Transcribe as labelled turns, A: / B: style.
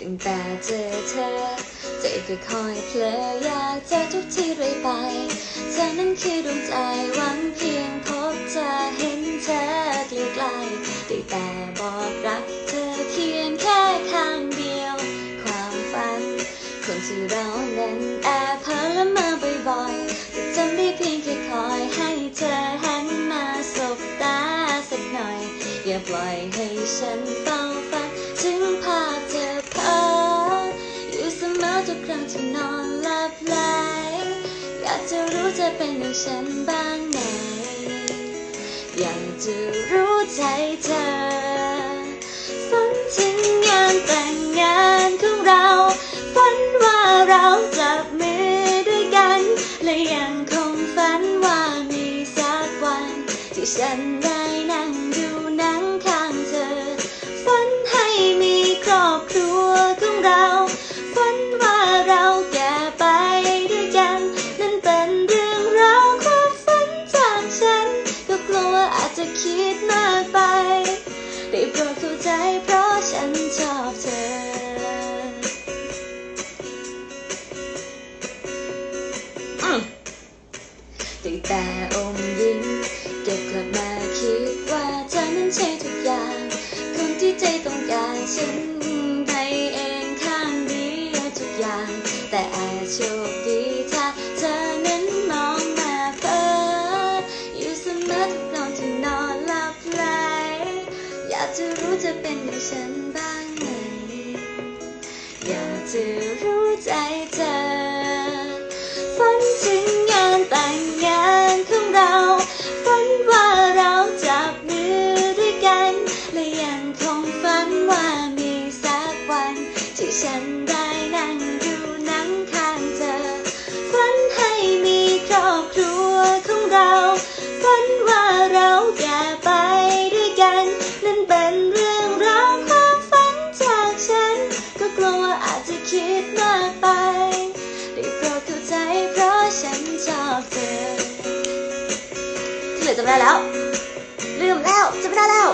A: ตั้งแต่เจอเธอใจก็คอยเพลออยากเจอทุกที่เรื่อยไป เธอนั้นคือดวงใจหวังเพียงพบเธอเห็นเธอไกลๆได้แต่บอกรักเธอเพียงแค่ข้างเดียว ความฝัน คนที่เรานั้นแอบเพ้อละเมอบ่อยๆแต่จำได้เพียงแค่คอยให้เธอหันมาสบตาสักหน่อย อย่าปล่อยให้ฉัน อนหลับไหลอยากจะรู้เธอเป็นอย่างฉันบ้างไหมอยากจะรู้ใจเธอฝันถึงงานแต่งงานของเราฝันว่าเราจับมือด้วยกัน และยังคงฝันว่ามีสักวันที่ฉันได้ ได้โปรดเข้าใจเพราะฉันชอบเธออืมตั้งแต่อมยิ้มเก็บกลับมาคิดว่าเธอนั้นใช่ทุกอย่างคนที่ใจต้องการฉันให้เองข้างเดียวทุกอย่างแต่ จะรู้จะเป็นอย่างฉันบ้างไหมอยากจะรู้ จำได้แล้ว ลืมแล้วจำไม่ได้แล้ว